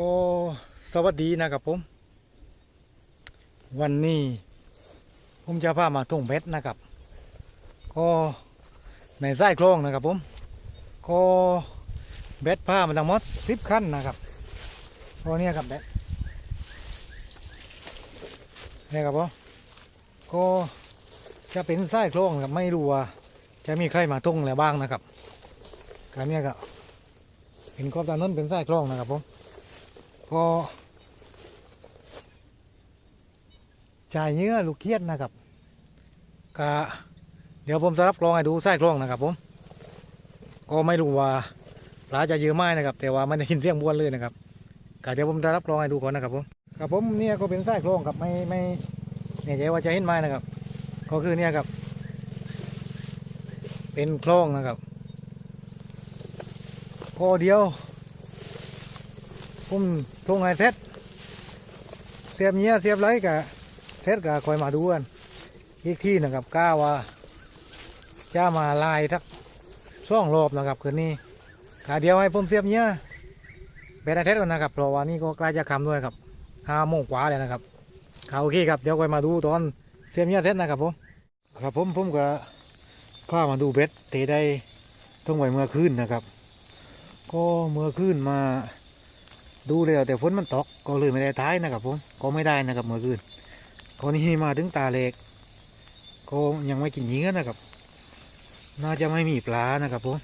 ก็สวัสดีนะครับผม วันนี้ผมจะพามาทุ่งเบ็ดนะครับ ก็ในไส้โครงนะครับผมก็เบ็ดผ้ามันทั้งหมดสิบขั้นนะครับก็เนี่ยครับเบ็ดเนี่ยครับผมก็จะเป็นไส้โครงครับไม่รู้ว่าจะมีใครมาทุ่งแล้วบ้างนะครับการเนี้ยก็เห็นกอบตานั้นเป็นไส้โครงนะครับผม ก็จ่ายเนื้อลูกเคียดนะครับกะเดี๋ยวผมจะรับกรองให้ดูไส้กรองนะครับผมก็ไม่รู้ว่าปลาจะเยอะไหมนะครับ แต่ว่ามันได้ยินเสียงบ้วนเลยนะครับกะเดี๋ยวผมจะรับกรองให้ดูก่อนนะครับผมครับผมเนี่ยก็เป็นไส้กรองครับไม่ไม่เนี่ยใจว่าจะเห็นไหมนะครับ ก็คือเนี่ยครับเป็นโครงนะครับก็เดียว ผมทงไอเซ็ตเสียบเนี้ยเสียบไรกะเซ็ตกะคอยมาดูกันอีกที่นะครับก้าว่าจะมาลายทักช่องรอบนะครับคืนนี้กะเดียวให้ผมเสียบเนี้ยเป็นไอเซ็ตก่อนนะครับเพราะว่านี่ก็ใกล้จะคำด้วยครับห้าโมงกว่าเลยนะครับค่ะโอเคครับเดี๋ยวคอยมาดูตอนเสียบเนี้ยเซ็ตนะครับผมครับผมผมก็พามาดูเบ็ดเตะได้ต้องไว้เมื่อคืนนะครับ ก็เมื่อคืนมา ดูแล้วแต่ฝนมันตกก็เลยไม่ได้ท้ายนะครับผมก็ไม่ได้นะครับเมื่อคืนก็นี่มาถึงตาเล็กก็ยังไม่กินเหยื่อนะครับ น่าจะไม่มีปลานะครับผม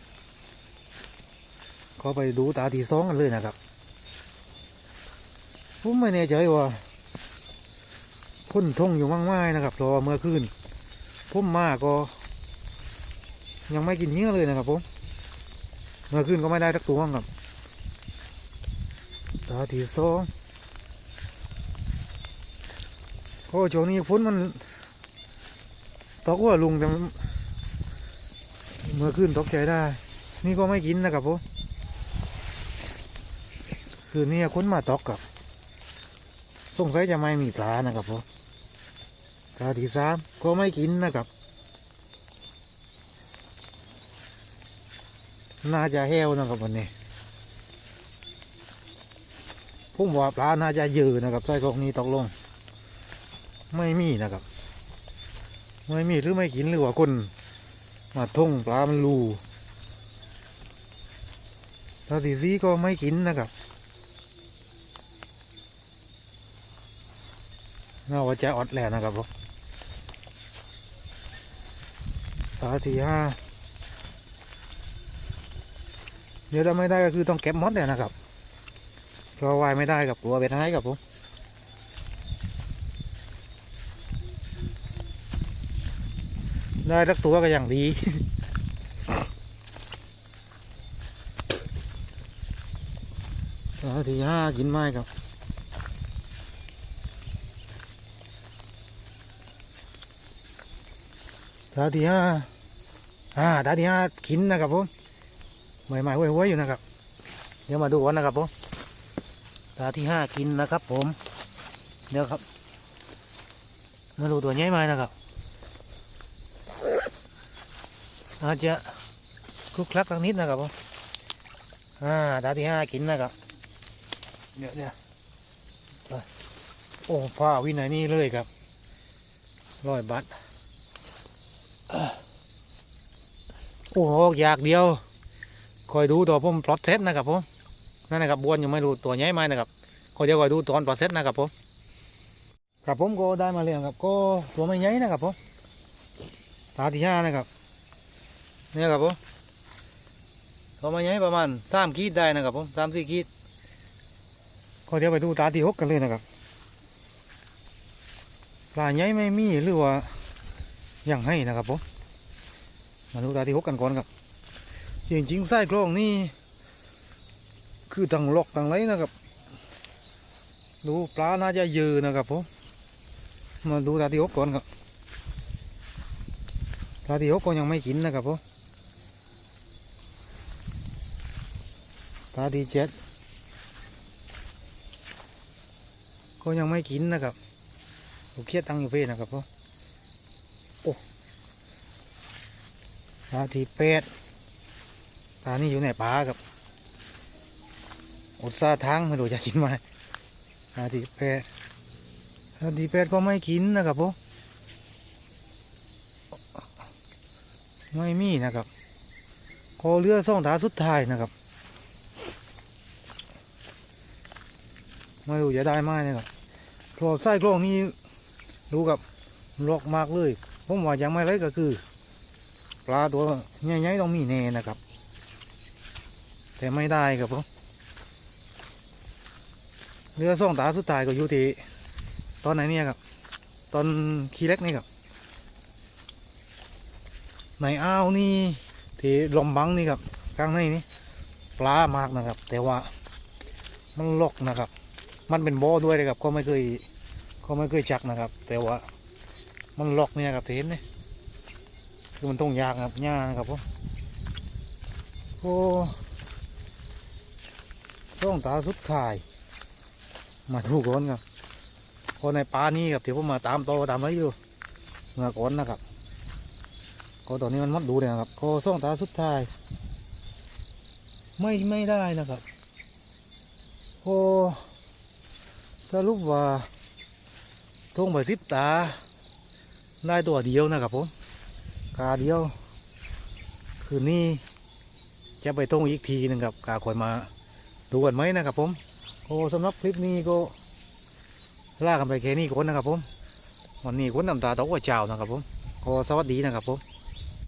ก็ไปดูตาที่สองกันเลยนะครับผมไม่แน่ใจว่าคนทงอยู่มากมายนะครับเพราะเมื่อคืนผมมาก็ ยังไม่กินเหยื่อเลยนะครับผมเมื่อคืนก็ไม่ได้ทักตัวครับาที่สองโอ้ช่วงนี้ฝนมันตกว่าลุงแต่เมื่อคืนตกใจได้ นี่ก็ไม่กินนะครับผมคืนนี้คนมาตกกับสงสัยจะไม่มีปลานะครับผมตาที่สามก็ไม่กินนะครับ น่าจะแห้วนะครับวันนี้ ผมว่าปลาน่าจะเยอะนะครับไส้กอกนี้ตกลง ไม่มีนะครับ ไม่มีหรือไม่กินหรือว่าคนมาท่งปลามันรูตาตีซีก็ไม่กินนะครับน่าว่าจะอดแหล้วนะครับผมตาที่ห้าเดี๋ยวถ้าไม่ได้ก็คือต้องเก็บมดเลยนะครับ ก็วายไม่ได้กับตัวเบ็ดไห้กับผมได้ทักตัวก็อย่างดีนาทีห้ากินไม้ครับตาที่ห้าอ่าตาที่ห้ากินนะครับผมใหม่ๆห้วยๆอยู่นะครับ เดี๋ยวมาดูกันนะครับผม ตาที่ห้ากินนะครับผม เดี๋ยวครับมาดูตัวใหญ่ไหมนะครับ อาจจะคลุกคลักสักนิดนะครับผมอ่าตาที่ห้ากินนะครับ เดี๋ยวเดี๋ยวโอ้ผ้าวินัยนี่เลยครับร้อยบาทโอ้โหอยากเดียว คอยดูตัวผมปลอดเทสนะครับผม นั่นนะครับบ้วนยังไม่รู้ตัวใหญ่ไหมนะครับก็เดี๋ยวคอยดูตอนโปรเซสนะครับผมครับผมก็ได้มาแล้วครับ ก็ตัวไม่ใหญ่นะครับผมตาที่ห้านะครับเนี่ยครับผมตัวไม่ใหญ่ประมาณสามขีดได้นะครับผมสามสี่ขีดก็เดี๋ยวไปดูตาที่หกกันเลยนะครับปลาใหญ่ไม่มีหรือว่ายังให้นะครับผมมาดูตาที่หกกันก่อนครับจริงๆไส้กรองนี่ คือตั้งลอกตั้งไรนะครับ ดูปลาน่าจะเยอะนะครับผมมาดูตาที่หกก่อนครับตาที่หกก็ยังไม่กินนะครับผมตาที่เจ็ดก็ยังไม่กินนะครับลูกเคียดตั้งอยู่เพ่นะครับผมโอ้ตาที่แปดตานี่อยู่ในป่าครับ อดซาทั้งไม่รู้จะกินไหมหาที่แปดหาที่แปดก็ไม่กินนะครับผมไม่มีนะครับก็เรือส่องตาสุดท้ายนะครับ ไม่รู้จะได้ไหมนะครับครอบไส้กล้องนี้ดูกับลอกมากเลยผมว่ายังไม่ไรก็คือ ปลาตัวใหญ่ๆต้องมีแน่นะครับ แต่ไม่ได้ครับผม เรือส่องตาสุดท้ายก็อยู่ที่ตอนไหนเนี่ยครับ ตอนขี้เล็กนี่ครับในอ่าวนี่ที่ลมบังนี่ครับกลางในนี่ปลามากนะครับ แต่ว่ามันลอกนะครับ มันเป็นบ่อด้วยเลยครับก็ไม่เคยก็ไม่เคยจักนะครับ แต่ว่ามันลอกเนี่ยครับเห็นเนี่คือมันต้องยากครับยากนะครับผมโอ้ส่องตาสุดท้าย มาดูก่อนครับก็ในป่านี้ครับที่ผมมาตามโตอตามไว้อยู่เมื่อก่อนนะครับก็ตอนนี้มันมัดดูเลยนะครับก็ส่องตาสุดท้าย ไม่ไม่ได้นะครับโอ้สรุปว่าทงไปสิบตา ได้ตัวเดียวนะครับผมกาเดียว คืนนี้จะไปทงอีกทีหนึงครับกาคอยมาดูกันไหมนะครับผม อ้สำหรับคลิปนี้ก็ลากันไปแค่นี้ก่อนนะครับผมวันนี้คนน้ำตาตกว่าเจ้านะครับผมขอสวัสดีนะครับผม